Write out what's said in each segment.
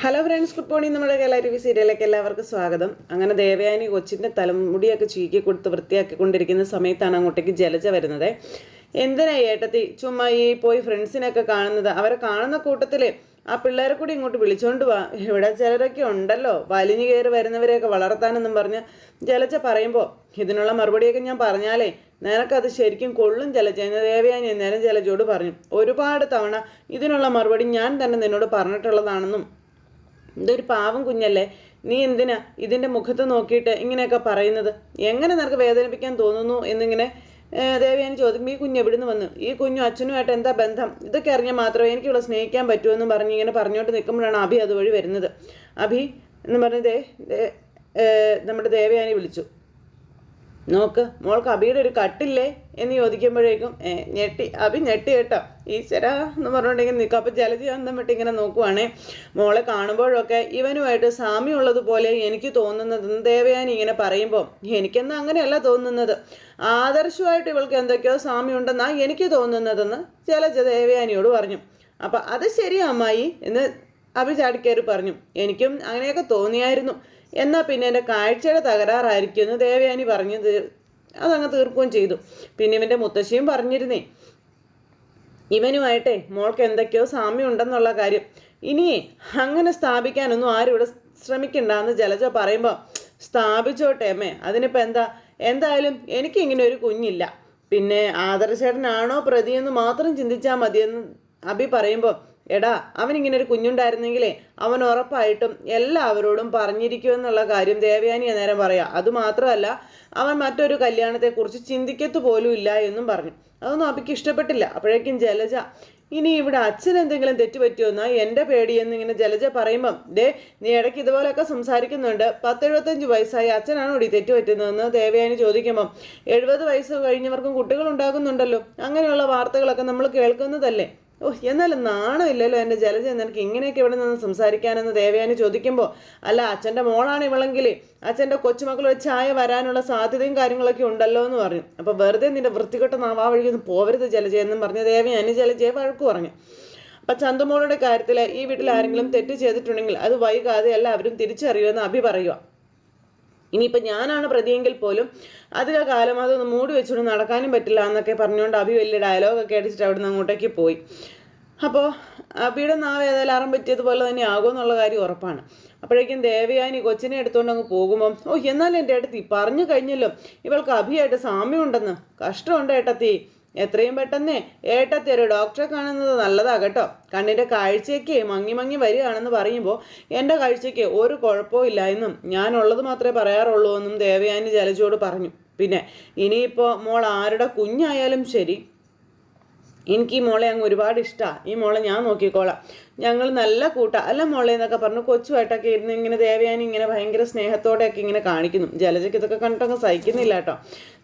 Hello friends good morning നമ്മുടെ കേരള സീരിയലിലേക്ക് എല്ലാവർക്കും സ്വാഗതം. അങ്ങനെ ദേവയാനി കൊച്ചിന്റെ തലമുടിയൊക്കെ ചീക്കി കൊടുത്ത് വൃത്തിയാക്കിക്കൊണ്ടിരിക്കുന്ന സമയത്താണ് അങ്ങോട്ടേക്ക് ജലജ വരുന്നത്. എന്തിനാ ഏട്ടത്തി ചുമ്മാ ഈ പോയി ഫ്രണ്ട്സിനൊക്കെ കാണുന്നത്? അവരെ കാണുന്ന കൂട്ടത്തിൽ ആ പിള്ളേരെ കൂടി ഇങ്ങോട്ട് വിളിച്ചോണ്ട് വാ. ഇവിടെ ചിലരൊക്കെ ഉണ്ടല്ലോ. വലിഞ്ഞു കയറി വരുന്നവരെയൊക്കെ വളർത്താനെന്നും പറഞ്ഞ് ജലജ പറയുമ്പോൾ ഇതിനുള്ള മറുപടിയൊക്കെ ഞാൻ പറഞ്ഞാലേ നിനക്കത് ശരിക്കും കൊള്ളും ജലജ എന്ന് ദേവയാനി നേരം ജലജയോട് പറഞ്ഞു. ഒരുപാട് തവണ ഇതിനുള്ള മറുപടി ഞാൻ തന്നെ നിന്നോട് പറഞ്ഞിട്ടുള്ളതാണെന്നും ഇതൊരു പാവം കുഞ്ഞല്ലേ? നീ എന്തിനാ ഇതിന്റെ മുഖത്ത് നോക്കിയിട്ട് ഇങ്ങനെയൊക്കെ പറയുന്നത്? എങ്ങനെ നിനക്ക് വേദനിപ്പിക്കാൻ തോന്നുന്നു എന്നിങ്ങനെ ദേവയാനി ചോദിക്കും ഈ കുഞ്ഞ് എവിടുന്ന് വന്നു? ഈ കുഞ്ഞു അച്ഛനുമായിട്ട് എന്താ ബന്ധം? ഇതൊക്കെ അറിഞ്ഞാൽ മാത്രമേ എനിക്ക് ഇവിടെ സ്നേഹിക്കാൻ എന്ന് പറഞ്ഞ് ഇങ്ങനെ പറഞ്ഞോട്ട് നിൽക്കുമ്പോഴാണ് അഭി അതുവഴി വരുന്നത്. അഭി എന്ന് പറഞ്ഞതേ നമ്മുടെ ദേവയാനി വിളിച്ചു. നോക്ക് മോൾക്ക് അബിയുടെ ഒരു കട്ടില്ലേ എന്ന് ചോദിക്കുമ്പോഴേക്കും ഞെട്ടി അബി ഞെട്ടി കേട്ടോ. ഈശ്വര എന്ന് പറഞ്ഞിട്ടുണ്ടെങ്കിൽ നിൽക്കുക അപ്പം ജലജി അന്തം വിട്ട് ഇങ്ങനെ നോക്കുവാണേ. മോളെ കാണുമ്പോഴൊക്കെ ഇവനുമായിട്ട് സാമ്യമുള്ളതുപോലെ എനിക്ക് തോന്നുന്നത് ദേവയാനി ഇങ്ങനെ പറയുമ്പോൾ എനിക്കെന്നാ അങ്ങനെയല്ല തോന്നുന്നത്. ആദർശമായിട്ട് ഇവൾക്ക് എന്തൊക്കെയോ സാമ്യമുണ്ടെന്നാ എനിക്ക് തോന്നുന്നതെന്ന് ജലജ ദേവയാനിയോട് പറഞ്ഞു. അപ്പം അത് ശരിയാമായി അമ്മായി എന്ന് അബി ചാടിക്കയറി പറഞ്ഞു. എനിക്കും അങ്ങനെയൊക്കെ തോന്നിയായിരുന്നു. എന്നാൽ പിന്നെ എന്റെ കാഴ്ചയുടെ തകരാറായിരിക്കും എന്ന് ദേവയാനി പറഞ്ഞു അതങ്ങ് തീർക്കുകയും ചെയ്തു. പിന്നെ ഇവന്റെ മുത്തശ്ശിയും പറഞ്ഞിരുന്നേ ഇവനുമായിട്ടേ മോൾക്ക് എന്തൊക്കെയോ സാമ്യം ഉണ്ടെന്നുള്ള കാര്യം. ഇനി അങ്ങനെ സ്ഥാപിക്കാനൊന്നും ആരും ഇവിടെ ശ്രമിക്കണ്ടെന്ന് ജലജ പറയുമ്പോൾ സ്ഥാപിച്ചോട്ടെ അമ്മേ അതിനിപ്പോൾ എന്താ? എന്തായാലും എനിക്കിങ്ങനെ ഒരു കുഞ്ഞില്ല. പിന്നെ ആദർശേട്ടനാണോ പ്രതിയെന്ന് മാത്രം ചിന്തിച്ചാൽ മതിയെന്ന് അഭി പറയുമ്പോൾ എടാ അവനിങ്ങനെ ഒരു കുഞ്ഞുണ്ടായിരുന്നെങ്കിലേ അവൻ ഉറപ്പായിട്ടും എല്ലാവരോടും പറഞ്ഞിരിക്കുമെന്നുള്ള കാര്യം ദേവയാനി അന്നേരം പറയാം. അതുമാത്രമല്ല അവൻ മറ്റൊരു കല്യാണത്തെക്കുറിച്ച് ചിന്തിക്കത്തു പോലും ഇല്ല എന്നും പറഞ്ഞു. അതൊന്നും അപ്പിക്ക് ഇഷ്ടപ്പെട്ടില്ല. അപ്പോഴേക്കും ജലജ ഇനി ഇവിടെ അച്ഛൻ എന്തെങ്കിലും തെറ്റ് പറ്റുമെന്നാ എന്റെ പേടിയെന്ന് ഇങ്ങനെ ജലജ പറയുമ്പം ദേ നീ ഇടയ്ക്ക് ഇതുപോലെയൊക്കെ സംസാരിക്കുന്നുണ്ട്. പത്തെഴുപത്തഞ്ച് വയസ്സായി അച്ഛനാണോ ഇടി തെറ്റുപറ്റുന്നതെന്ന്? ദേവയാനി ചോദിക്കുമ്പം എഴുപത് വയസ്സ് കഴിഞ്ഞവർക്കും കുട്ടികൾ ഉണ്ടാകുന്നുണ്ടല്ലോ അങ്ങനെയുള്ള വാർത്തകളൊക്കെ നമ്മൾ കേൾക്കുന്നതല്ലേ? ഓ എന്നാലും നാണമില്ലല്ലോ എന്റെ ജലജ നിനക്ക് ഇങ്ങനെയൊക്കെ ഇവിടെ നിന്ന് സംസാരിക്കാനെന്ന് ദേവയാനി ചോദിക്കുമ്പോൾ അല്ല അച്ഛന്റെ മോളാണ് ഇവളെങ്കിൽ അച്ഛന്റെ കൊച്ചുമക്കൾ ഒരു ചായ വരാനുള്ള സാധ്യതയും കാര്യങ്ങളൊക്കെ ഉണ്ടല്ലോ എന്ന് പറഞ്ഞു. അപ്പോൾ വെറുതെ നിന്റെ വൃത്തികെട്ട നാവാ വഴിയൊന്നും പോവരുത് ജലജ എന്നും പറഞ്ഞ് ദേവയാനി ജലജയെ വഴക്കു പറഞ്ഞു. അപ്പം ചന്തുമോളുടെ കാര്യത്തിൽ ഈ വീട്ടിൽ ആരെങ്കിലും തെറ്റ് ചെയ്തിട്ടുണ്ടെങ്കിൽ അത് വൈകാതെ എല്ലാവരും തിരിച്ചറിയുമെന്ന് അഭി പറയുക ഇനിയിപ്പോൾ ഞാനാണ് പ്രതിയെങ്കിൽ പോലും അധിക കാലം അതൊന്ന് മൂടി വെച്ചുകൊണ്ട് നടക്കാനും പറ്റില്ല എന്നൊക്കെ പറഞ്ഞുകൊണ്ട് അഭി വലിയ ഡയലോഗൊക്കെ അടിച്ചിട്ട് അവിടുന്ന് അങ്ങോട്ടേക്ക് പോയി. അപ്പോൾ അഭിയുടെ നാവ് ഏതായാലും അറം പറ്റിയതുപോലെ തന്നെ ആകുമെന്നുള്ള കാര്യം ഉറപ്പാണ്. അപ്പോഴേക്കും ദേവയാനി കൊച്ചിനെ എടുത്തുകൊണ്ട് അങ്ങ് പോകുമ്പം ഓ എന്നാലും എന്റെ ഏട്ടത്തി പറഞ്ഞു കഴിഞ്ഞല്ലോ. ഇവൾക്ക് അഭിയായിട്ട് സാമ്യമുണ്ടെന്ന്. കഷ്ടമുണ്ട് ഏട്ടത്തി. എത്രയും പെട്ടെന്ന് ഏട്ടത്തി ഒരു ഡോക്ടറെ കാണുന്നത് നല്ലതാ കേട്ടോ. കണ്ണിന്റെ കാഴ്ചയ്ക്ക് മങ്ങി മങ്ങി വരികയാണെന്ന് പറയുമ്പോൾ എന്റെ കാഴ്ചയ്ക്ക് ഒരു കുഴപ്പവും ഇല്ല എന്നും ഞാനുള്ളത് മാത്രമേ പറയാറുള്ളൂ എന്നും ദേവയാനി ജലജോട് പറഞ്ഞു. പിന്നെ ഇനിയിപ്പോൾ മോൾ ആരുടെ കുഞ്ഞായാലും ശരി. എനിക്ക് ഈ മോളെ അങ്ങ് ഒരുപാട് ഇഷ്ടമാണ് ഈ മോളെ ഞാൻ നോക്കിക്കോളാം. ഞങ്ങൾ നല്ല കൂട്ടാ. അല്ല മോളെ എന്നൊക്കെ പറഞ്ഞു കൊച്ചുമായിട്ടൊക്കെ ഇരുന്ന് ഇങ്ങനെ ദേവയാനി ഇങ്ങനെ ഭയങ്കര സ്നേഹത്തോടെയൊക്കെ ഇങ്ങനെ കാണിക്കുന്നു. ജലജയ്ക്ക് ഇതൊക്കെ കണ്ടിട്ടങ്ങ് സഹിക്കുന്നില്ല കേട്ടോ.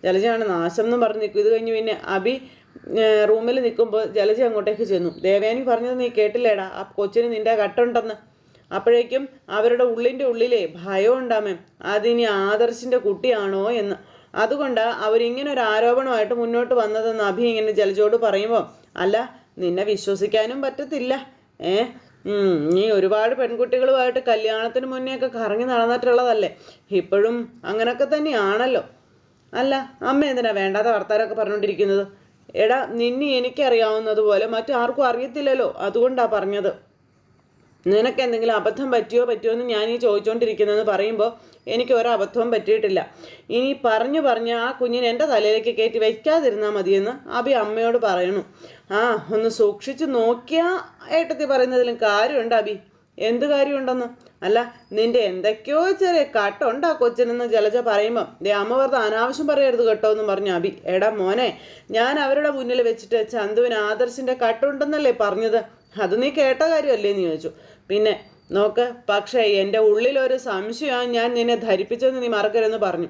ജലജയാണ് നാശം എന്നും പറഞ്ഞ് നിൽക്കും. ഇത് കഴിഞ്ഞ് പിന്നെ അബി റൂമിൽ നിൽക്കുമ്പോൾ ജലജ അങ്ങോട്ടേക്ക് ചെന്നു. ദേവയാനി പറഞ്ഞത് നീ കേട്ടില്ലേടാ? ആ കൊച്ചിന് നിന്റെ കട്ടുണ്ടെന്ന്. അപ്പോഴേക്കും അവരുടെ ഉള്ളിന്റെ ഉള്ളിലേ ഭയം ഉണ്ടാമേ അതിനി ആദർശിന്റെ കുട്ടിയാണോ എന്ന്. അതുകൊണ്ട് അവരിങ്ങനെ ഒരു ആരോപണമായിട്ട് മുന്നോട്ട് വന്നതെന്ന് അഭി ഇങ്ങനെ ജലജോട് പറയുമ്പോൾ അല്ല നിന്നെ വിശ്വസിക്കാനും പറ്റത്തില്ല. ഏ? നീ ഒരുപാട് പെൺകുട്ടികളുമായിട്ട് കല്യാണത്തിന് മുന്നേ ഒക്കെ കറങ്ങി നടന്നിട്ടുള്ളതല്ലേ? ഇപ്പോഴും അങ്ങനൊക്കെ തന്നെയാണല്ലോ. അല്ല അമ്മ എന്തിനാ വേണ്ടാത്ത വർത്താനമൊക്കെ പറഞ്ഞുകൊണ്ടിരിക്കുന്നത് എടാ നിന്നെ എനിക്കറിയാവുന്നതുപോലെ മറ്റാർക്കും അറിയത്തില്ലല്ലോ. അതുകൊണ്ടാണ് പറഞ്ഞത്. നിനക്ക് എന്തെങ്കിലും അബദ്ധം പറ്റിയോ പറ്റിയോ എന്ന് ഞാൻ ഈ ചോദിച്ചുകൊണ്ടിരിക്കുന്നതെന്ന് പറയുമ്പോൾ എനിക്ക് ഒരു അബദ്ധവും പറ്റിയിട്ടില്ല. ഇനി പറഞ്ഞു പറഞ്ഞ് ആ കുഞ്ഞിനെ എന്റെ തലയിലേക്ക് കയറ്റി വയ്ക്കാതിരുന്നാൽ മതിയെന്ന് അഭി അമ്മയോട് പറയണു ആ ഒന്ന് സൂക്ഷിച്ച് നോക്കിയാ ഏട്ടത്തി പറയുന്നതിലും കാര്യമുണ്ട് അഭി എന്ത് കാര്യമുണ്ടെന്ന്? അല്ല നിന്റെ എന്തൊക്കെയോ ചെറിയ കട്ടുണ്ട് ആ കൊച്ചിനെന്ന് ജലജ പറയുമ്പം. ദേ അമ്മ വെറുതെ അനാവശ്യം പറയരുത് കേട്ടോ എന്ന് പറഞ്ഞു അബി. എടാ മോനെ ഞാൻ അവരുടെ മുന്നിൽ വെച്ചിട്ട് ചന്തുവിന് ആദർശിന്റെ കട്ടുണ്ടെന്നല്ലേ പറഞ്ഞത്? അത് നീ കേട്ട കാര്യമല്ലേ എന്ന് ചോദിച്ചു. പിന്നെ നോക്ക് പക്ഷേ എന്റെ ഉള്ളിലൊരു സംശയമാണ് ഞാൻ നിന്നെ ധരിപ്പിച്ചെന്ന് നീ മറക്കരുതെന്ന് പറഞ്ഞു.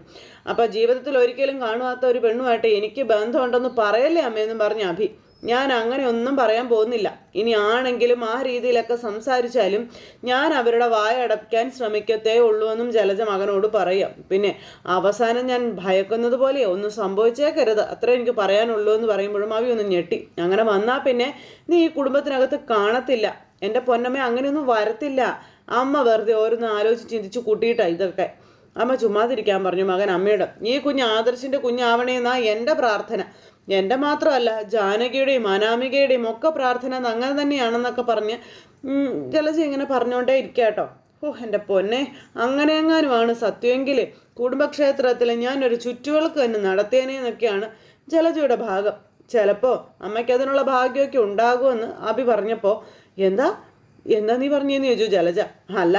അപ്പോൾ ജീവിതത്തിൽ ഒരിക്കലും കാണാത്ത ഒരു പെണ്ണുമായിട്ട് എനിക്ക് ബന്ധമുണ്ടെന്ന് പറയല്ലേ അമ്മയെന്നും പറഞ്ഞു അഭി. ഞാൻ അങ്ങനെ ഒന്നും പറയാൻ പോകുന്നില്ല. ഇനി ആണെങ്കിലും ആ രീതിയിലൊക്കെ സംസാരിച്ചാലും ഞാൻ അവരുടെ വായ അടയ്ക്കാൻ ശ്രമിക്കത്തേ ഉള്ളൂ എന്നും ജലജ മകനോട് പറയാം. പിന്നെ അവസാനം ഞാൻ ഭയക്കുന്നത് പോലെ ഒന്നും സംഭവിച്ചേക്കരുത്. അത്ര എനിക്ക് പറയാനുള്ളൂ എന്ന് പറയുമ്പോഴും അവ ഒന്ന് ഞെട്ടി. അങ്ങനെ വന്നാൽ പിന്നെ നീ ഈ കുടുംബത്തിനകത്ത് കാണത്തില്ല. എന്റെ പൊന്നമ്മ അങ്ങനെയൊന്നും വരത്തില്ല. അമ്മ വെറുതെ ഓരോന്ന് ആലോചിച്ച് ചിന്തിച്ച് കൂട്ടിയിട്ടാണ് ഇതൊക്കെ. അമ്മ ചുമ്മാതിരിക്കാൻ പറഞ്ഞു മകൻ അമ്മയുടെ. ഈ കുഞ്ഞ് ആദർശിന്റെ കുഞ്ഞാവണേന്നാ എന്റെ പ്രാർത്ഥന. എന്റെ മാത്രമല്ല ജാനകിയുടെയും അനാമികയുടെയും ഒക്കെ പ്രാർത്ഥന അങ്ങനെ തന്നെയാണെന്നൊക്കെ പറഞ്ഞ് ജലജി ഇങ്ങനെ പറഞ്ഞുകൊണ്ടേ ഇരിക്കുക കേട്ടോ. ഓ എന്റെ പൊന്നെ അങ്ങനെ എങ്ങാനുമാണ് സത്യമെങ്കിൽ കുടുംബക്ഷേത്രത്തിൽ ഞാനൊരു ചുറ്റുവിളക്ക് തന്നെ നടത്തിയേനെ എന്നൊക്കെയാണ് ജലജയുടെ ഭാഗം. ചിലപ്പോൾ അമ്മയ്ക്ക് അതിനുള്ള ഭാഗ്യമൊക്കെ ഉണ്ടാകുമെന്ന് അഭി പറഞ്ഞപ്പോൾ എന്താ? എന്താ നീ പറഞ്ഞെന്ന് ചോദിച്ചു ജലജ. അല്ല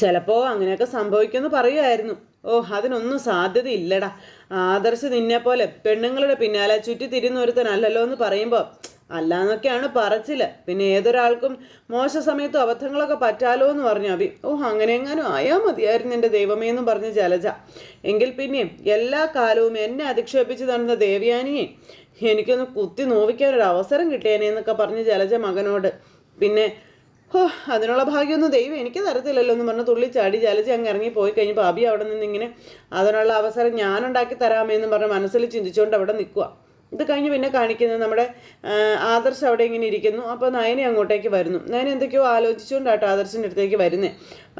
ചിലപ്പോൾ അങ്ങനെയൊക്കെ സംഭവിക്കുമെന്ന് പറയുമായിരുന്നു ഓ അതിനൊന്നും സാധ്യതയില്ലടാ. ആദർശ് നിന്നെ പോലെ പെണ്ണുങ്ങളുടെ പിന്നാലെ ചുറ്റി തിരിഞ്ഞൊരുത്തനല്ലല്ലോ എന്ന് പറയുമ്പോൾ അല്ലാന്നൊക്കെയാണ് പറച്ചിൽ. പിന്നെ ഏതൊരാൾക്കും മോശ സമയത്തും അബദ്ധങ്ങളൊക്കെ പറ്റാലോ എന്ന് പറഞ്ഞു അഭി ഓ അങ്ങനെ എങ്ങാനും ആയാൽ മതിയായിരുന്നു എന്റെ ദൈവമേ എന്നും പറഞ്ഞ് ജലജ. എങ്കിൽ പിന്നെയും എല്ലാ കാലവും എന്നെ അധിക്ഷേപിച്ച് തന്ന ദേവ്യാനിയെ എനിക്കൊന്ന് കുത്തി നോവിക്കാനൊരു അവസരം കിട്ടിയേനെ എന്നൊക്കെ പറഞ്ഞ് ജലജ മകനോട്. പിന്നെ ഓ അതിനുള്ള ഭാഗ്യമൊന്നും ദൈവം എനിക്ക് തരത്തില്ലല്ലോ എന്ന് പറഞ്ഞ് തുള്ളിച്ചാടി ചാലിച്ച് അങ്ങ് ഇറങ്ങി പോയി കഴിഞ്ഞപ്പോൾ അബി അവിടെ നിന്ന് ഇങ്ങനെ അതിനുള്ള അവസരം ഞാനുണ്ടാക്കി തരാമെന്ന് പറഞ്ഞ് മനസ്സിൽ ചിന്തിച്ചുകൊണ്ട് അവിടെ നിൽക്കുക ഇത് കഴിഞ്ഞ് പിന്നെ കാണിക്കുന്നത് നമ്മുടെ ആദർശ് അവിടെ ഇങ്ങനെ ഇരിക്കുന്നു. അപ്പോൾ നയനെ അങ്ങോട്ടേക്ക് വരുന്നു. നയന എന്തൊക്കെയോ ആലോചിച്ചുകൊണ്ടാട്ടോ ആദർശിന്റെ അടുത്തേക്ക് വരുന്നത്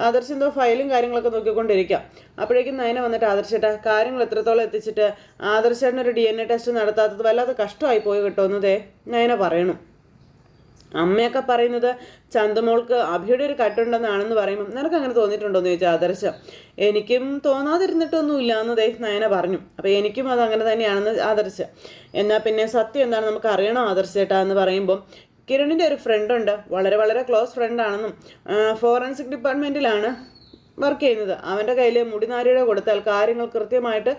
ആദർശ് എന്തോ ഫയലും കാര്യങ്ങളൊക്കെ നോക്കിക്കൊണ്ടിരിക്കാം. അപ്പോഴേക്കും നയന വന്നിട്ട് ആദർശേട്ടാ കാര്യങ്ങൾ എത്രത്തോളം എത്തിച്ചിട്ട് ആദർശേട്ടനൊരു ഡി എൻ എ ടെസ്റ്റ് നടത്താത്തത് വല്ലാതെ കഷ്ടമായി പോയി കിട്ടുമെന്നതേ നയന പറയണം. അമ്മയൊക്കെ പറയുന്നത് ചന്ദമോൾക്ക് അഭിയുടെ ഒരു കട്ടുണ്ടെന്നാണെന്ന് പറയുമ്പോൾ നിനക്ക് അങ്ങനെ തോന്നിയിട്ടുണ്ടോ? എന്ന് ചോദിച്ചാൽ ആദർശം. എനിക്കും തോന്നാതിരുന്നിട്ടൊന്നുമില്ല എന്ന് ദേ നയന പറഞ്ഞു. അപ്പോൾ എനിക്കും അത് അങ്ങനെ തന്നെയാണെന്ന് ആദർശം. എന്നാൽ പിന്നെ സത്യം എന്താണ് നമുക്ക് അറിയണം ആദർശ ആദർശേട്ടാ എന്ന് പറയുമ്പോൾ കിരണിന്റെ ഒരു ഫ്രണ്ടുണ്ട് വളരെ വളരെ ക്ലോസ് ഫ്രണ്ടാണെന്നും ഫോറൻസിക് ഡിപ്പാർട്ട്മെന്റിലാണ് വർക്ക് ചെയ്യുന്നത്. അവന്റെ കയ്യിൽ മുടിനാരിയുടെ കൊടുത്താൽ കാര്യങ്ങൾ കൃത്യമായിട്ട്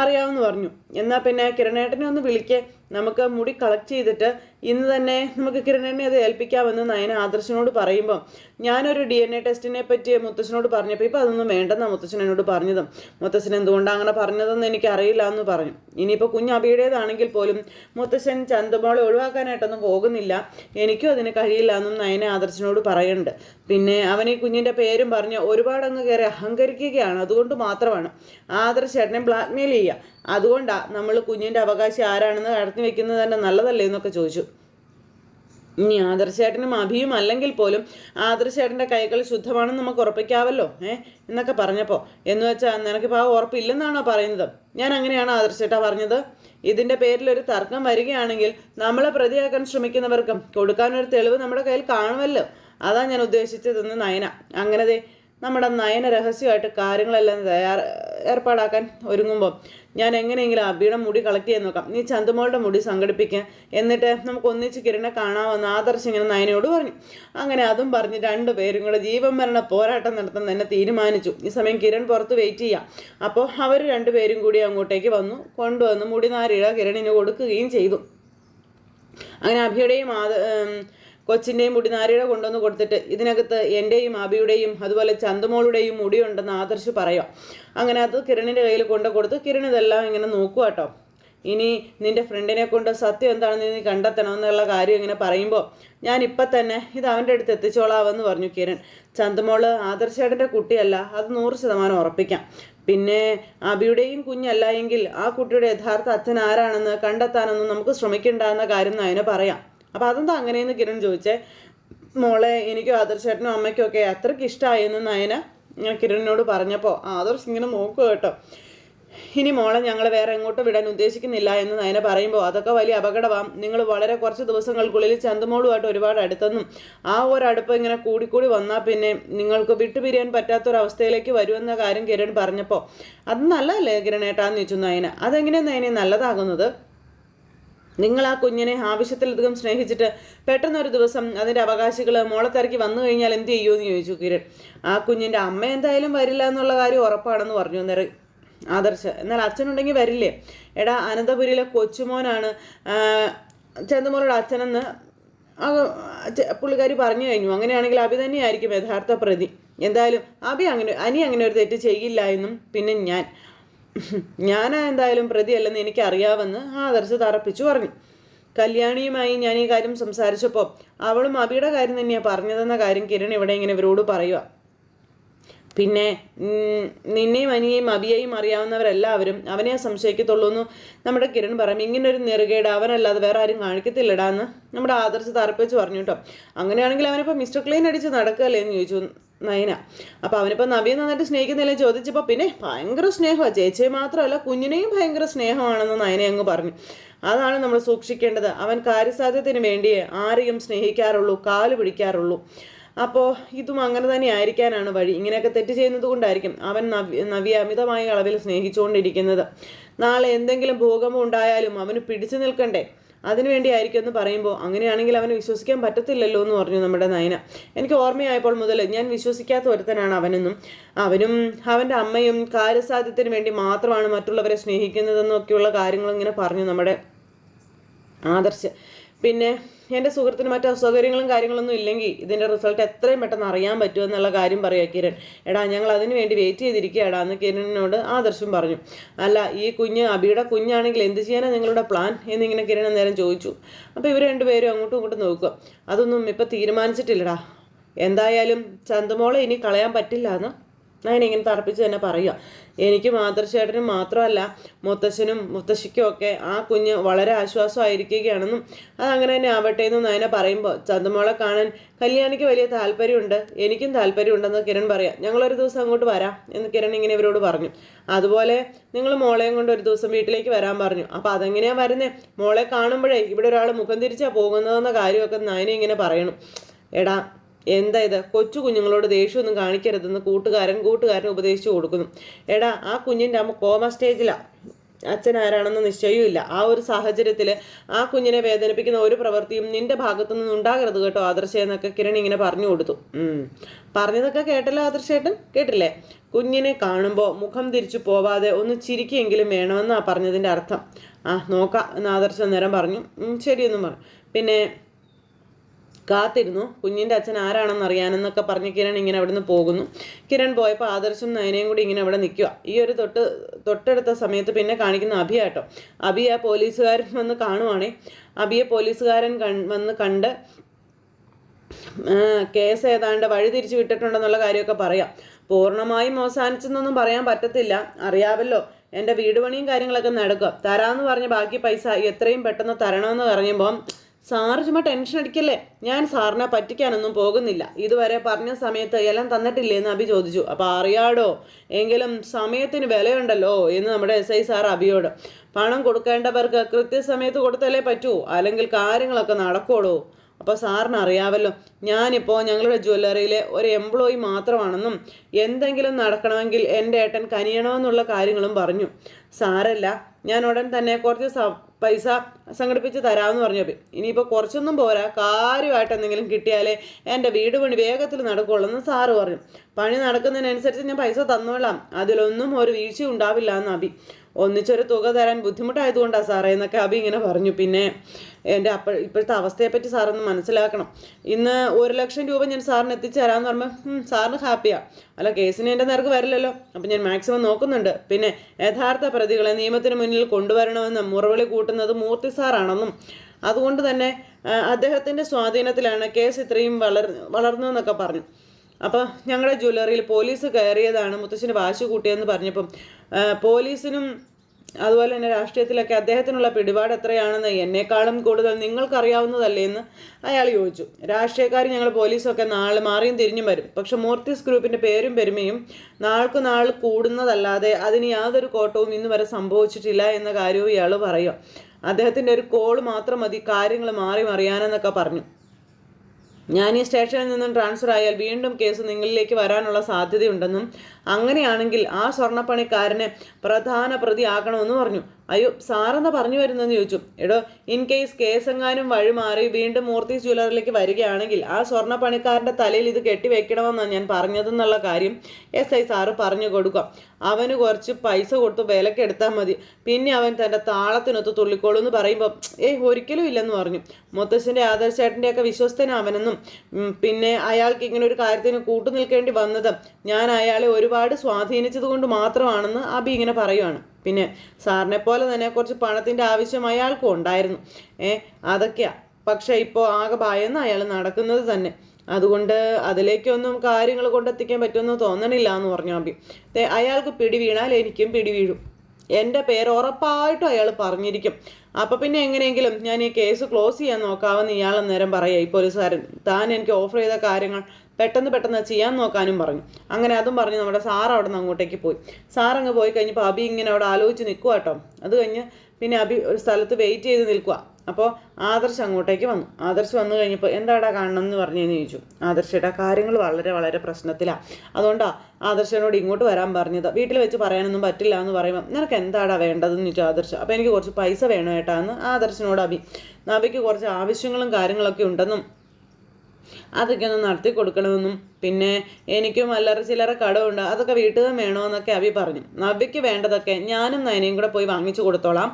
അറിയാമെന്ന് പറഞ്ഞു. എന്നാൽ പിന്നെ കിരണേട്ടനെ ഒന്ന് വിളിക്കേ. നമുക്ക് മുടി കളക്ട് ചെയ്തിട്ട് ഇന്ന് തന്നെ നമുക്ക് കിരണനെ അത് ഏൽപ്പിക്കാമെന്ന് നയന ആദർശനോട് പറയുമ്പോൾ ഞാനൊരു ഡി എൻ എ ടെസ്റ്റിനെ പറ്റി മുത്തശ്ശനോട് പറഞ്ഞപ്പോൾ ഇപ്പോൾ അതൊന്നും വേണ്ടെന്നാണ് മുത്തശ്ശൻ എന്നോട് പറഞ്ഞതും. മുത്തശ്ശൻ എന്തുകൊണ്ടാണ് അങ്ങനെ പറഞ്ഞതെന്ന് എനിക്കറിയില്ല എന്ന് പറഞ്ഞു. ഇനിയിപ്പോൾ കുഞ്ഞ് അബിയുടേതാണെങ്കിൽ പോലും മുത്തശ്ശൻ ചന്തുമോളെ ഒഴിവാക്കാനായിട്ടൊന്നും പോകുന്നില്ല. എനിക്കും അതിന് കഴിയില്ല എന്നും നയന ആദർശനോട് പറയുന്നുണ്ട് പിന്നെ അവൻ ഈ കുഞ്ഞിന്റെ പേരും പറഞ്ഞ് ഒരുപാട് അങ്ങ് കയറി അഹങ്കരിക്കുകയാണ്. അതുകൊണ്ട് മാത്രമാണ് ആദർശേട്ടനെ ബ്ലാക്ക്മെയിൽ ചെയ്യുക. അതുകൊണ്ടാണ് നമ്മൾ കുഞ്ഞിന്റെ അവകാശം ആരാണെന്ന് കടത്തി വെക്കുന്നത് തന്നെ നല്ലതല്ലേ എന്നൊക്കെ ചോദിച്ചു. ഇനി ആദർശേട്ടനും അഭിയും അല്ലെങ്കിൽ പോലും ആദർശേട്ടന്റെ കൈകൾ ശുദ്ധമാണെന്ന് നമുക്ക് ഉറപ്പിക്കാവല്ലോ ഏ? എന്നൊക്കെ പറഞ്ഞപ്പോൾ എന്ന് വെച്ചാൽ നിനക്കിപ്പോൾ ആ ഉറപ്പില്ലെന്നാണോ പറയുന്നത്? ഞാൻ അങ്ങനെയാണ് ആദർശേട്ട പറഞ്ഞത്. ഇതിന്റെ പേരിൽ ഒരു തർക്കം വരികയാണെങ്കിൽ നമ്മളെ പ്രതിയാക്കാൻ ശ്രമിക്കുന്നവർക്കും കൊടുക്കാനൊരു തെളിവ് നമ്മുടെ കയ്യിൽ കാണുമല്ലോ. അതാ ഞാൻ ഉദ്ദേശിച്ചതെന്ന് നയന. അങ്ങനതെ നമ്മുടെ നയന രഹസ്യമായിട്ട് കാര്യങ്ങളെല്ലാം തയ്യാർ ഏർപ്പാടാക്കാൻ ഒരുങ്ങുമ്പോൾ ഞാൻ എങ്ങനെയെങ്കിലും അബിയുടെ മുടി കളക്ട് ചെയ്യാൻ നോക്കാം. നീ ചന്തുമോളുടെ മുടി സംഘടിപ്പിക്കുക എന്നിട്ട് നമുക്ക് ഒന്നിച്ച് കിരണെ കാണാമെന്ന് ആദർശ് ഇങ്ങനെ നയനയോട് പറഞ്ഞു. അങ്ങനെ അതും പറഞ്ഞ് രണ്ടുപേരും കൂടെ ജീവൻ മരണ പോരാട്ടം നടത്താൻ തന്നെ തീരുമാനിച്ചു. ഈ സമയം കിരൺ പുറത്ത് വെയിറ്റ് ചെയ്യാം. അപ്പോൾ അവർ രണ്ടുപേരും കൂടി അങ്ങോട്ടേക്ക് വന്നു. കൊണ്ടുവന്ന് മുടി നാരിഴ കിരണിന് കൊടുക്കുകയും ചെയ്തു. അങ്ങനെ അഭിയുടെയും ആദ കൊച്ചിന്റെയും മുടിനാരിയുടെ കൊണ്ടുവന്ന് കൊടുത്തിട്ട് ഇതിനകത്ത് എന്റെയും അബിയുടെയും അതുപോലെ ചന്തുമോളുടെയും മുടിയുണ്ടെന്ന് ആദർശ് പറയാം. അങ്ങനെ അത് കിരണിന്റെ കയ്യിൽ കൊണ്ടു കൊടുത്ത് കിരൺ ഇതെല്ലാം ഇങ്ങനെ നോക്കുക കേട്ടോ ഇനി നിന്റെ ഫ്രണ്ടിനെ കൊണ്ട് സത്യം എന്താണെന്ന് നീ കണ്ടെത്തണം എന്നുള്ള കാര്യം ഇങ്ങനെ പറയുമ്പോൾ ഞാൻ ഇപ്പം തന്നെ ഇത് അവന്റെ അടുത്ത് എത്തിച്ചോളാവെന്ന് പറഞ്ഞു കിരൺ. ചന്തുമോൾ ആദർശേട്ടന്റെ കുട്ടിയല്ല അത് നൂറ് ശതമാനം ഉറപ്പിക്കാം. പിന്നെ അബിയുടെയും കുഞ്ഞല്ല എങ്കിൽ ആ കുട്ടിയുടെ യഥാർത്ഥ അച്ഛൻ ആരാണെന്ന് കണ്ടെത്താനൊന്നും നമുക്ക് ശ്രമിക്കേണ്ട എന്ന കാര്യം അതിനെ പറയാം. അപ്പോൾ അതെന്താ അങ്ങനെയെന്ന് കിരൺ ചോദിച്ചേ മോളെ എനിക്കും ആദർശേട്ടനും അമ്മയ്ക്കും ഒക്കെ അത്രയ്ക്ക് ഇഷ്ടമായെന്ന് നയന ഇങ്ങനെ കിരണിനോട് പറഞ്ഞപ്പോൾ ആദർശ് ഇങ്ങനെ നോക്കുക കേട്ടോ. ഇനി മോളെ ഞങ്ങൾ വേറെ എങ്ങോട്ടും വിടാൻ ഉദ്ദേശിക്കുന്നില്ല എന്ന് നയന പറയുമ്പോൾ അതൊക്കെ വലിയ അപകടമാണ് നിങ്ങൾ വളരെ കുറച്ച് ദിവസങ്ങൾക്കുള്ളിൽ ചന്തമോളുമായിട്ട് ഒരുപാട് അടുത്തെന്നും ആ ഒരു അടുപ്പം ഇങ്ങനെ കൂടിക്കൂടി വന്നാൽ പിന്നെ നിങ്ങൾക്ക് വിട്ടുപിരിയാൻ പറ്റാത്തൊരവസ്ഥയിലേക്ക് വരുമെന്ന കാര്യം കിരൺ പറഞ്ഞപ്പോൾ അത് നല്ലതല്ലേ കിരണേട്ടാന്ന് ചോദിച്ചു നയന. അതെങ്ങനെയാണ് നയനെ? നല്ലതാകുന്നത്? നിങ്ങൾ ആ കുഞ്ഞിനെ ആവശ്യത്തിലധികം സ്നേഹിച്ചിട്ട് പെട്ടെന്നൊരു ദിവസം അതിന്റെ അവകാശികൾ മോളത്തിറക്കി വന്നു കഴിഞ്ഞാൽ എന്ത് ചെയ്യുമെന്ന് ചോദിച്ചു കിരൺ. ആ കുഞ്ഞിന്റെ അമ്മ എന്തായാലും വരില്ല എന്നുള്ള കാര്യം ഉറപ്പാണെന്ന് പറഞ്ഞു അന്നേരം ആദർശ. എന്നാൽ അച്ഛനുണ്ടെങ്കിൽ വരില്ലേ? എടാ അനന്തപുരിയിലെ കൊച്ചുമോനാണ് ചന്ദമോളുടെ അച്ഛനെന്ന് പുള്ളിക്കാരി പറഞ്ഞു കഴിഞ്ഞു. അങ്ങനെയാണെങ്കിൽ അഭി തന്നെയായിരിക്കും യഥാർത്ഥ പ്രതി. എന്തായാലും അഭി അങ്ങനെ അനി അങ്ങനെ ഒരു തെറ്റ് ചെയ്യില്ല എന്നും പിന്നെ ഞാൻ. ഞാൻ എന്തായാലും പ്രതിയല്ലെന്ന് എനിക്കറിയാമെന്ന് ആദർശ് തറപ്പിച്ചു പറഞ്ഞു. കല്യാണിയുമായി ഞാൻ ഈ കാര്യം സംസാരിച്ചപ്പോൾ അവളും അബിയുടെ കാര്യം തന്നെയാണ് പറഞ്ഞതെന്ന കാര്യം കിരൺ ഇവിടെ ഇങ്ങനെ ഇവരോട് പറയുക പിന്നെ നിന്നെയും അനിയെയും അബിയെയും അറിയാവുന്നവരെല്ലാവരും അവനെ സംശയിക്കത്തുള്ളൂ എന്ന് നമ്മുടെ കിരൺ പറയും ഇങ്ങനെ ഒരു നെറുകേട് അവനല്ലാതെ വേറെ ആരും കാണിക്കത്തില്ലടാ എന്ന് നമ്മുടെ ആദർശ് തറപ്പിച്ച് പറഞ്ഞു കേട്ടോ. അങ്ങനെയാണെങ്കിൽ അവനിപ്പോൾ മിസ്റ്റർ ക്ലീൻ അടിച്ച് നടക്കുകയല്ലേ എന്ന് ചോദിച്ചു. നയന. അപ്പോൾ അവനിപ്പോൾ നവിയെ നന്നായിട്ട് സ്നേഹിക്കുന്നില്ലേ ചോദിച്ചപ്പോൾ പിന്നെ ഭയങ്കര സ്നേഹമാണ് ചേച്ചിയെ മാത്രമല്ല കുഞ്ഞിനെയും ഭയങ്കര സ്നേഹമാണെന്ന് നയന അങ്ങ് പറഞ്ഞു. അതാണ് നമ്മൾ സൂക്ഷിക്കേണ്ടത്. അവൻ കാര്യസാധ്യത്തിന് വേണ്ടിയേ ആരെയും സ്നേഹിക്കാറുള്ളൂ കാൽ പിടിക്കാറുള്ളൂ. അപ്പോൾ ഇതും അങ്ങനെ തന്നെ ആയിരിക്കാനാണ് വഴി. ഇങ്ങനെയൊക്കെ തെറ്റ് ചെയ്യുന്നത് കൊണ്ടായിരിക്കും അവൻ നവ്യ നവ്യ അമിതമായ അളവിൽ സ്നേഹിച്ചുകൊണ്ടിരിക്കുന്നത് നാളെ എന്തെങ്കിലും ഭൂകമ്പം ഉണ്ടായാലും അവന് പിടിച്ചു നിൽക്കണ്ടേ? അതിനുവേണ്ടി ആയിരിക്കും എന്ന് പറയുമ്പോൾ അങ്ങനെയാണെങ്കിൽ അവന് വിശ്വസിക്കാൻ പറ്റത്തില്ലല്ലോ എന്ന് പറഞ്ഞു നമ്മുടെ നയന. എനിക്ക് ഓർമ്മയായപ്പോൾ മുതൽ ഞാൻ വിശ്വസിക്കാത്ത ഒരുത്തനാണ് അവനെന്നും അവനും അവന്റെ അമ്മയും കാര്യസാധ്യത്തിന് വേണ്ടി മാത്രമാണ് മറ്റുള്ളവരെ സ്നേഹിക്കുന്നതെന്നൊക്കെയുള്ള കാര്യങ്ങൾ ഇങ്ങനെ പറഞ്ഞു നമ്മുടെ ആദർശ്. പിന്നെ എന്റെ സുഹൃത്തിന് മറ്റു അസൗകര്യങ്ങളും കാര്യങ്ങളൊന്നും ഇല്ലെങ്കിൽ ഇതിന്റെ റിസൾട്ട് എത്രയും പെട്ടെന്ന് അറിയാൻ പറ്റുമോ എന്നുള്ള കാര്യം പറയുക കിരൺ. എടാ ഞങ്ങൾ അതിന് വേണ്ടി വെയിറ്റ് ചെയ്തിരിക്കുകയാടാ എന്ന് കിരണിനോട് ആദർശം പറഞ്ഞു. അല്ല ഈ കുഞ്ഞ് അബിയുടെ കുഞ്ഞാണെങ്കിൽ എന്ത് ചെയ്യാനാണ് നിങ്ങളുടെ പ്ലാൻ എന്നിങ്ങനെ കിരൺ നേരം ചോദിച്ചു. അപ്പോൾ ഇവർ രണ്ടുപേരും അങ്ങോട്ടും ഇങ്ങോട്ടും നോക്കുക. അതൊന്നും ഇപ്പം തീരുമാനിച്ചിട്ടില്ലടാ. എന്തായാലും ചന്തമോളെ ഇനി കളയാൻ പറ്റില്ല എന്ന് ഞാൻ ഇങ്ങനെ തറപ്പിച്ച് തന്നെ പറയുക എനിക്ക് മാതൃശേട്ടനും മാത്രമല്ല മുത്തശ്ശനും മുത്തശ്ശിക്കും ഒക്കെ ആ കുഞ്ഞ് വളരെ ആശ്വാസമായിരിക്കുകയാണെന്നും അത് അങ്ങനെ തന്നെ ആവട്ടെ എന്നും നയന പറയുമ്പോൾ ചന്തമോളെ കാണാൻ കല്യാണിക്ക് വലിയ താല്പര്യമുണ്ട്. എനിക്കും താല്പര്യമുണ്ടെന്ന് കിരൺ പറയാം. ഞങ്ങളൊരു ദിവസം അങ്ങോട്ട് വരാം എന്ന് കിരൺ ഇങ്ങനെ ഇവരോട് പറഞ്ഞു. അതുപോലെ നിങ്ങൾ മോളെയും കൊണ്ട് ഒരു ദിവസം വീട്ടിലേക്ക് വരാൻ പറഞ്ഞു. അപ്പോൾ അതെങ്ങനെയാ വരുന്നത് മോളെ കാണുമ്പോഴേ ഇവിടെ ഒരാൾ മുഖം തിരിച്ചാണ് പോകുന്നതെന്ന കാര്യമൊക്കെ നയന ഇങ്ങനെ പറയണം. എടാ എന്താ ഇത്? കൊച്ചു കുഞ്ഞുങ്ങളോട് ദേഷ്യമൊന്നും കാണിക്കരുതെന്ന് കൂട്ടുകാരൻ കൂട്ടുകാരൻ ഉപദേശിച്ചു കൊടുക്കുന്നു. എടാ ആ കുഞ്ഞിന്റെ അമ്മ കോമ സ്റ്റേജിലാണ് അച്ഛൻ ആരാണെന്ന് നിശ്ചയമില്ല ആ ഒരു സാഹചര്യത്തിൽ ആ കുഞ്ഞിനെ വേദനിപ്പിക്കുന്ന ഒരു പ്രവൃത്തിയും നിന്റെ ഭാഗത്തു നിന്ന് ഉണ്ടാകരുത് കേട്ടോ ആദർശ എന്നൊക്കെ കിരൺ ഇങ്ങനെ പറഞ്ഞു കൊടുത്തു. പറഞ്ഞതൊക്കെ കേട്ടല്ലോ ആദർശേട്ടൻ? കേട്ടില്ലേ? കുഞ്ഞിനെ കാണുമ്പോൾ മുഖം തിരിച്ചു പോവാതെ ഒന്ന് ചിരിക്കെങ്കിലും വേണമെന്നാണ് പറഞ്ഞതിന്റെ അർത്ഥം. ആ നോക്കാം എന്ന് ആദർശ നേരം പറഞ്ഞു. ശരിയെന്നും പറഞ്ഞു. പിന്നെ കാത്തിരുന്നു. കുഞ്ഞിന്റെ അച്ഛൻ ആരാണെന്ന് അറിയാനെന്നൊക്കെ പറഞ്ഞ് കിരൺ ഇങ്ങനെ അവിടുന്ന് പോകുന്നു. കിരൺ പോയപ്പോൾ ആദർശം നയനയും കൂടി ഇങ്ങനെ അവിടെ നിൽക്കുക. ഈ ഒരു തൊട്ട് തൊട്ടടുത്ത സമയത്ത് പിന്നെ കാണിക്കുന്ന അഭിയ കേട്ടോ. അഭിയ പോലീസുകാരൻ വന്ന് കാണുവാണേ. അഭിയെ പോലീസുകാരൻ കൺ വന്ന് കണ്ട് കേസ് ഏതാണ്ട് വഴി തിരിച്ചു വിട്ടിട്ടുണ്ടെന്നുള്ള കാര്യമൊക്കെ പറയാം. പൂർണമായും അവസാനിച്ചെന്നൊന്നും പറയാൻ പറ്റത്തില്ല. അറിയാമല്ലോ എന്റെ വീട് പണിയും കാര്യങ്ങളൊക്കെ നടക്കുക. തരാമെന്ന് പറഞ്ഞ് ബാക്കി പൈസ എത്രയും പെട്ടെന്ന് തരണമെന്ന് പറയുമ്പോൾ സാറ് ചുമ്മാ ടെൻഷൻ അടിക്കല്ലേ? ഞാൻ സാറിനെ പറ്റിക്കാനൊന്നും പോകുന്നില്ല. ഇതുവരെ പറഞ്ഞ സമയത്ത് എല്ലാം തന്നിട്ടില്ലേ എന്ന് അഭി ചോദിച്ചു. അപ്പോൾ അറിയാടോ എങ്കിലും സമയത്തിന് വിലയുണ്ടല്ലോ എന്ന് നമ്മുടെ എസ് ഐ സാർ അഭിയോട് പണം കൊടുക്കേണ്ടവർക്ക് കൃത്യസമയത്ത് കൊടുത്തല്ലേ പറ്റൂ അല്ലെങ്കിൽ കാര്യങ്ങളൊക്കെ നടക്കുള്ളൂ അപ്പോൾ സാറിന് അറിയാമല്ലോ ഞാനിപ്പോൾ ഞങ്ങളുടെ ജ്വല്ലറിയിലെ ഒരു എംപ്ലോയി മാത്രമാണെന്നും എന്തെങ്കിലും നടക്കണമെങ്കിൽ എന്റെ ഏട്ടൻ കനിയണമെന്നുള്ള കാര്യങ്ങളും പറഞ്ഞു. സാരല്ല ഞാൻ ഉടൻ തന്നെ കുറച്ച് പൈസ സംഘടിപ്പിച്ച് തരാമെന്ന് പറഞ്ഞു അഭി ഇനിയിപ്പോൾ കുറച്ചൊന്നും പോരാ. കാര്യമായിട്ട് എന്തെങ്കിലും കിട്ടിയാലേ എന്റെ വീട് പണി വേഗത്തിൽ നടക്കുകയുള്ളൂ എന്ന് സാറ് പറഞ്ഞു. പണി നടക്കുന്നതിനനുസരിച്ച് ഞാൻ പൈസ തന്നോളാം. അതിലൊന്നും ഒരു വീഴ്ച ഉണ്ടാവില്ല എന്ന് അഭി ഒന്നിച്ചൊരു തുക തരാൻ ബുദ്ധിമുട്ടായതുകൊണ്ടാണ് സാറേ എന്നൊക്കെ അബി ഇങ്ങനെ പറഞ്ഞു. പിന്നെ എന്റെ അപ്പ ഇപ്പോഴത്തെ അവസ്ഥയെപ്പറ്റി സാറൊന്ന് മനസ്സിലാക്കണം. ഇന്ന് ഒരു ലക്ഷം രൂപ ഞാൻ സാറിന് എത്തിച്ചു തരാമെന്ന് പറയുമ്പോൾ സാറിന് ഹാപ്പിയാണ് അല്ല കേസിന് എന്റെ നേർക്ക് വരില്ലല്ലോ. അപ്പം ഞാൻ മാക്സിമം നോക്കുന്നുണ്ട്. പിന്നെ യഥാർത്ഥ പ്രതികളെ നിയമത്തിന് മുന്നിൽ കൊണ്ടുവരണമെന്നും മുറവിളി കൂട്ടുന്നത് മൂർത്തി സാറാണെന്നും അതുകൊണ്ട് തന്നെ അദ്ദേഹത്തിന്റെ സ്വാധീനത്തിലാണ് കേസ് ഇത്രയും വളർ വളർന്നതെന്നൊക്കെ പറഞ്ഞു. അപ്പോൾ ഞങ്ങളുടെ ജ്വല്ലറിയിൽ പോലീസ് കയറിയതാണ് മുത്തശ്ശന് വാശി കൂട്ടിയെന്ന് പറഞ്ഞപ്പം. പോലീസിനും അതുപോലെ തന്നെ രാഷ്ട്രീയത്തിലൊക്കെ അദ്ദേഹത്തിനുള്ള പിടിപാട് എത്രയാണെന്ന് എന്നെക്കാളും കൂടുതൽ നിങ്ങൾക്കറിയാവുന്നതല്ലേ എന്ന് അയാൾ ചോദിച്ചു. രാഷ്ട്രീയക്കാർ ഞങ്ങൾ പോലീസൊക്കെ നാളെ മാറിയും തിരിഞ്ഞും വരും. പക്ഷെ മൂർത്തിസ് ഗ്രൂപ്പിന്റെ പേരും പെരുമയും നാൾക്ക് നാൾ കൂടുന്നതല്ലാതെ അതിന് യാതൊരു കോട്ടവും ഇന്ന് വരെ സംഭവിച്ചിട്ടില്ല എന്ന കാര്യവും ഇയാൾ പറയുക അദ്ദേഹത്തിന്റെ ഒരു കോൾ മാത്രം മതി കാര്യങ്ങൾ മാറി മറിയാനെന്നൊക്കെ പറഞ്ഞു. ഞാൻ ഈ സ്റ്റേഷനിൽ നിന്നും ട്രാൻസ്ഫർ ആയാൽ വീണ്ടും കേസ് നിങ്ങളിലേക്ക് വരാനുള്ള സാധ്യതയുണ്ടെന്നും അങ്ങനെയാണെങ്കിൽ ആ സ്വർണപ്പണിക്കാരനെ പ്രധാന പ്രതി ആക്കണമെന്ന് പറഞ്ഞു. അയ്യോ സാറെന്നാ പറഞ്ഞു വരുന്നെന്ന് ചോദിച്ചു. എടോ ഇൻ കേസ് കേസെങ്ങാനും വഴിമാറി വീണ്ടും മൂർത്തി ജ്വല്ലറിലേക്ക് വരികയാണെങ്കിൽ ആ സ്വർണപ്പണിക്കാരന്റെ തലയിൽ ഇത് കെട്ടിവെക്കണമെന്നാണ് ഞാൻ പറഞ്ഞതെന്നുള്ള കാര്യം എസ് ഐ സാറ് പറഞ്ഞു കൊടുക്കാം അവന് കുറച്ച് പൈസ കൊടുത്ത് വിലക്കെടുത്താൽ മതി. പിന്നെ അവൻ തന്റെ താളത്തിനൊത്ത് തുള്ളിക്കോളൂ എന്ന് പറയുമ്പോൾ ഏയ് ഒരിക്കലും ഇല്ലെന്ന് പറഞ്ഞു. മുത്തശ്ശന്റെ ആദർശേട്ടന്റെയൊക്കെ വിശ്വസ്തനാവനെന്നും പിന്നെ അയാൾക്ക് ഇങ്ങനെ ഒരു കാര്യത്തിന് കൂട്ടുനിൽക്കേണ്ടി വന്നത് ഞാൻ അയാളെ ഒരുപാട് സ്വാധീനിച്ചത് കൊണ്ട് മാത്രമാണെന്ന് അബി ഇങ്ങനെ പറയുവാണ്. പിന്നെ സാറിനെ പോലെ തന്നെ കുറച്ച് പണത്തിന്റെ ആവശ്യം അയാൾക്കും ഉണ്ടായിരുന്നു. ഏ അതൊക്കെയാ. പക്ഷേ ഇപ്പോൾ ആകെ ഭയന്ന് അയാൾ നടക്കുന്നത് തന്നെ. അതുകൊണ്ട് അതിലേക്കൊന്നും കാര്യങ്ങൾ കൊണ്ടെത്തിക്കാൻ പറ്റുമെന്ന് തോന്നണില്ല എന്ന് പറഞ്ഞു അബി. അയാൾക്ക് പിടി വീണാൽ എനിക്കും പിടി വീഴും എന്റെ പേര് ഉറപ്പായിട്ടും അയാൾ പറഞ്ഞിരിക്കും. അപ്പം പിന്നെ എങ്ങനെയെങ്കിലും ഞാൻ ഈ കേസ് ക്ലോസ് ചെയ്യാൻ നോക്കാമെന്ന് ഇയാൾ നേരം പറയുക ഈ പോലീസുകാരൻ താൻ എനിക്ക് ഓഫർ ചെയ്ത കാര്യങ്ങൾ പെട്ടെന്ന് പെട്ടെന്ന് ചെയ്യാൻ നോക്കാനും പറഞ്ഞു. അങ്ങനെ അതും പറഞ്ഞ് നമ്മുടെ സാർ അവിടെ നിന്ന് അങ്ങോട്ടേക്ക് പോയി. സാർ അങ്ങ് പോയി കഴിഞ്ഞപ്പോൾ അബി ഇങ്ങനെ അവിടെ ആലോചിച്ച് നിൽക്കുക കേട്ടോ. അത് കഴിഞ്ഞ് പിന്നെ അബി ഒരു സ്ഥലത്ത് വെയിറ്റ് ചെയ്ത് നിൽക്കുക അപ്പോൾ ആദർശ് അങ്ങോട്ടേക്ക് വന്നു. ആദർശ് വന്നു കഴിഞ്ഞപ്പോൾ എന്താടാ കാണണം എന്ന് പറഞ്ഞതെന്ന് ചോദിച്ചു. ആദർശയുടെ കാര്യങ്ങൾ വളരെ വളരെ പ്രശ്നത്തിലാണ് അതുകൊണ്ടാണ് ആദർശനോട് ഇങ്ങോട്ട് വരാൻ പറഞ്ഞത്. വീട്ടിൽ വെച്ച് പറയാനൊന്നും പറ്റില്ല എന്ന് പറയുമ്പോൾ നിനക്ക് എന്താടാ വേണ്ടതെന്ന് ചോദിച്ചു ആദർശ്. അപ്പോൾ എനിക്ക് കുറച്ച് പൈസ വേണം ഏട്ടാ എന്ന് ആദർശനോട് അഭി. നബിക്ക് കുറച്ച് ആവശ്യങ്ങളും കാര്യങ്ങളൊക്കെ ഉണ്ടെന്നും അതൊക്കെ ഒന്ന് നടത്തി കൊടുക്കണമെന്നും പിന്നെ എനിക്കും അല്ലറ ചില്ലറ കടമുണ്ട് അതൊക്കെ വീട്ടിൽ നിന്ന് വേണമെന്നൊക്കെ അഭി പറഞ്ഞു. നബിക്ക് വേണ്ടതൊക്കെ ഞാനും നയനയും കൂടെ പോയി വാങ്ങിച്ചു കൊടുത്തോളാം.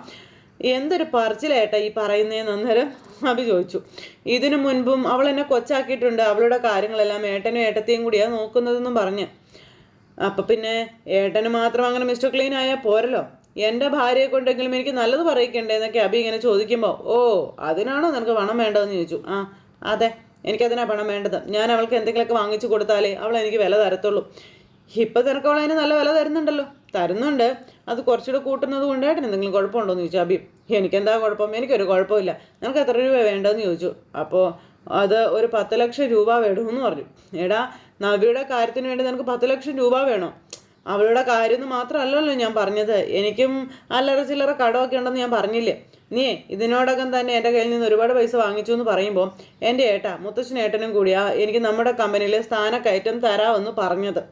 എന്തൊരു പറച്ചിലേട്ടാ ഈ പറയുന്നതെന്ന് അന്നേരം അഭി ചോദിച്ചു. ഇതിനു മുൻപും അവൾ എന്നെ കൊച്ചാക്കിയിട്ടുണ്ട്. അവളുടെ കാര്യങ്ങളെല്ലാം ഏട്ടനും ഏട്ടത്തെയും കൂടിയാണ് നോക്കുന്നതെന്നും പറഞ്ഞ്. അപ്പം പിന്നെ ഏട്ടന് മാത്രം അങ്ങനെ മിസ്റ്റർ ക്ലീൻ ആയാൽ പോരല്ലോ? എന്റെ ഭാര്യയെ കൊണ്ടെങ്കിലും എനിക്ക് നല്ലത് പറയിക്കണ്ടേ എന്നൊക്കെ അഭി ഇങ്ങനെ ചോദിക്കുമ്പോൾ ഓ അതിനാണോ നിനക്ക് പണം വേണ്ടതെന്ന് ചോദിച്ചു. ആ അതെ എനിക്കതിനാ പണം വേണ്ടത്. ഞാൻ അവൾക്ക് എന്തെങ്കിലുമൊക്കെ വാങ്ങിച്ചു കൊടുത്താലേ അവൾ എനിക്ക് വില തരത്തുള്ളൂ. ഇപ്പം നിനക്ക് അവൾ അതിന് നല്ല വില തരുന്നുണ്ടല്ലോ. തരുന്നുണ്ട്. അത് കുറച്ചുകൂടെ കൂട്ടുന്നത് കൊണ്ട് എന്തെങ്കിലും കുഴപ്പമുണ്ടോ എന്ന് ചോദിച്ചു. അബി എനിക്കെന്താ കുഴപ്പം? എനിക്കൊരു കുഴപ്പമില്ല. നിനക്ക് എത്ര രൂപ വേണ്ടതെന്ന് ചോദിച്ചു. അപ്പോൾ അത് ഒരു പത്ത് ലക്ഷം രൂപ വേണമെന്ന് പറഞ്ഞു. എടാ നവിയുടെ കാര്യത്തിന് വേണ്ടി നിനക്ക് പത്ത് ലക്ഷം രൂപ വേണോ? അവളുടെ കാര്യം മാത്രമല്ലല്ലോ ഞാൻ പറഞ്ഞത്. എനിക്കും അല്ലറ ചില്ലറ കടമൊക്കെ ഉണ്ടെന്ന് ഞാൻ പറഞ്ഞില്ലേ? നീ ഇതിനോടകം തന്നെ എന്റെ കയ്യിൽ നിന്ന് ഒരുപാട് പൈസ വാങ്ങിച്ചു എന്ന് പറയുമ്പോൾ എന്റെ ഏട്ട മുത്തച്ഛൻ ഏട്ടനും കൂടിയാ എനിക്ക് നമ്മുടെ കമ്പനിയിൽ സ്ഥാനക്കയറ്റം തരാമെന്ന് പറഞ്ഞത്.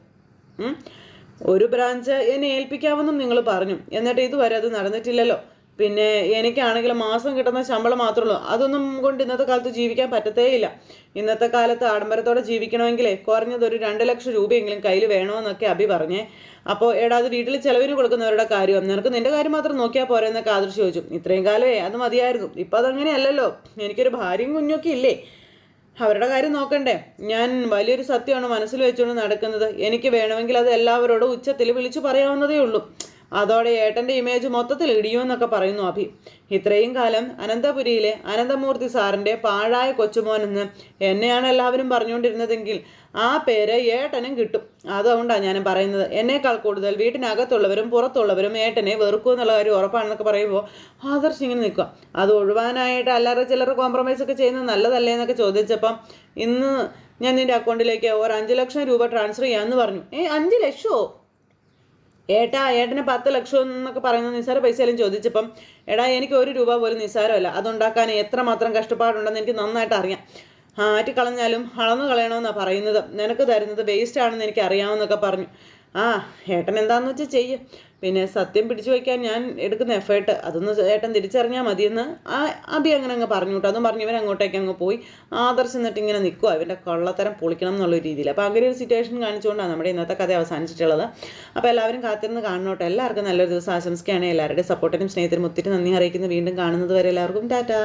ഒരു ബ്രാഞ്ച് എന്നെ ഏൽപ്പിക്കാമെന്നും നിങ്ങൾ പറഞ്ഞു. എന്നിട്ട് ഇതുവരെ അത് നടന്നിട്ടില്ലല്ലോ. പിന്നെ എനിക്കാണെങ്കിൽ മാസം കിട്ടുന്ന ശമ്പളം മാത്രമേ ഉള്ളൂ. അതൊന്നും കൊണ്ട് ഇന്നത്തെ കാലത്ത് ജീവിക്കാൻ പറ്റത്തേയില്ല ഇന്നത്തെ കാലത്ത് ആഡംബരത്തോടെ ജീവിക്കണമെങ്കിൽ കുറഞ്ഞത് ഒരു രണ്ട് ലക്ഷം രൂപയെങ്കിലും കയ്യിൽ വേണമെന്നൊക്കെ അഭി പറഞ്ഞേ. അപ്പോൾ എടാ അത് വീട്ടിൽ ചിലവിന് കൊടുക്കുന്നവരുടെ കാര്യം. നിനക്ക് നിന്റെ കാര്യം മാത്രം നോക്കിയാൽ പോരെ എന്നൊക്കെ ആദർശ് ചോദിച്ചു. ഇത്രയും കാലമേ അത് മതിയായിരുന്നു. ഇപ്പം അതങ്ങനെയല്ലല്ലോ എനിക്കൊരു ഭാര്യയും കുഞ്ഞൊക്കെ ഇല്ലേ? അവരുടെ കാര്യം നോക്കണ്ടേ. ഞാൻ വലിയൊരു സത്യമാണ് മനസ്സിൽ വെച്ചുകൊണ്ട് നടക്കുന്നത്. എനിക്ക് വേണമെങ്കിൽ അത് എല്ലാവരോടും ഉച്ചത്തിൽ വിളിച്ചു പറയാവുന്നതേ ഉള്ളൂ. അതോടെ ഏട്ടന്റെ ഇമേജ് മൊത്തത്തിൽ ഇടിയുമെന്നൊക്കെ പറയുന്നു അഭി. ഇത്രയും കാലം അനന്തപുരിയിലെ അനന്തമൂർത്തി സാറിന്റെ പാഴായ കൊച്ചുമോനെന്ന് എന്നെയാണ് എല്ലാവരും പറഞ്ഞുകൊണ്ടിരുന്നതെങ്കിൽ ആ പേര് ഏട്ടനും കിട്ടും. അതുകൊണ്ടാണ് ഞാൻ പറയുന്നത്. എന്നേക്കാൾ കൂടുതൽ വീട്ടിനകത്തുള്ളവരും പുറത്തുള്ളവരും ഏട്ടനെ വെറുക്കും എന്നുള്ള കാര്യം ഉറപ്പാണെന്നൊക്കെ പറയുമ്പോൾ ആദർശ് ഇങ്ങനെ നിൽക്കുക. അത് ഒഴിവാനായിട്ട് അല്ലാതെ ചിലർ കോംപ്രമൈസ് ഒക്കെ ചെയ്യുന്നത് നല്ലതല്ലേ എന്നൊക്കെ ചോദിച്ചപ്പം ഇന്ന് ഞാൻ നിന്റെ അക്കൗണ്ടിലേക്ക് ഒരു അഞ്ച് ലക്ഷം രൂപ ട്രാൻസ്ഫർ ചെയ്യാമെന്ന് പറഞ്ഞു. ഏ അഞ്ച് ലക്ഷമോ ഏട്ടാ ഏട്ടന് പത്ത് ലക്ഷം എന്നൊക്കെ പറയുന്ന നിസ്സാര പൈസയെല്ലാം ചോദിച്ചപ്പം എടാ എനിക്ക് ഒരു രൂപ പോലും നിസ്സാരമല്ല അതുണ്ടാക്കാൻ എത്രമാത്രം കഷ്ടപ്പാടുണ്ടെന്ന് എനിക്ക് നന്നായിട്ട് അറിയാം. ആറ്റി കളഞ്ഞാലും അളന്നു കളയണമെന്നാണ് പറയുന്നത്. നിനക്ക് തരുന്നത് വേസ്റ്റ് ആണെന്ന് എനിക്ക് അറിയാമെന്നൊക്കെ പറഞ്ഞു. ആ ഏട്ടൻ എന്താണെന്ന് വെച്ചാൽ ചെയ്യ്. പിന്നെ സത്യം പിടിച്ചു വയ്ക്കാൻ ഞാൻ എടുക്കുന്ന എഫേർട്ട് അതൊന്ന് ഏട്ടൻ തിരിച്ചറിഞ്ഞാൽ മതിയെന്ന് ആ അബി അങ്ങനെ അങ്ങ് പറഞ്ഞു കേട്ടോ. അതും പറഞ്ഞു ഇവൻ അങ്ങോട്ടേക്ക് അങ്ങ് പോയി. ആദർശ് എന്നിട്ട് ഇങ്ങനെ നിൽക്കുക ഇവന്റെ കള്ളത്തരം പൊളിക്കണം എന്നുള്ള രീതിയിൽ അപ്പോൾ അങ്ങനെ ഒരു സിറ്റുവേഷൻ കാണിച്ചുകൊണ്ടാണ് നമ്മുടെ ഇന്നത്തെ കഥ അവസാനിച്ചിട്ടുള്ളത്. അപ്പോൾ എല്ലാവരും കാത്തിരുന്ന് കാണണോട്ടെ എല്ലാവർക്കും നല്ലൊരു ദിവസം ആശംസിക്കുകയാണ്. എല്ലാവരുടെയും സപ്പോർട്ടിനും സ്നേഹത്തിനും ഒത്തിരി നന്ദി അറിയിക്കുന്നു. വീണ്ടും കാണുന്നത് വരെ എല്ലാവർക്കും ടാറ്റാ.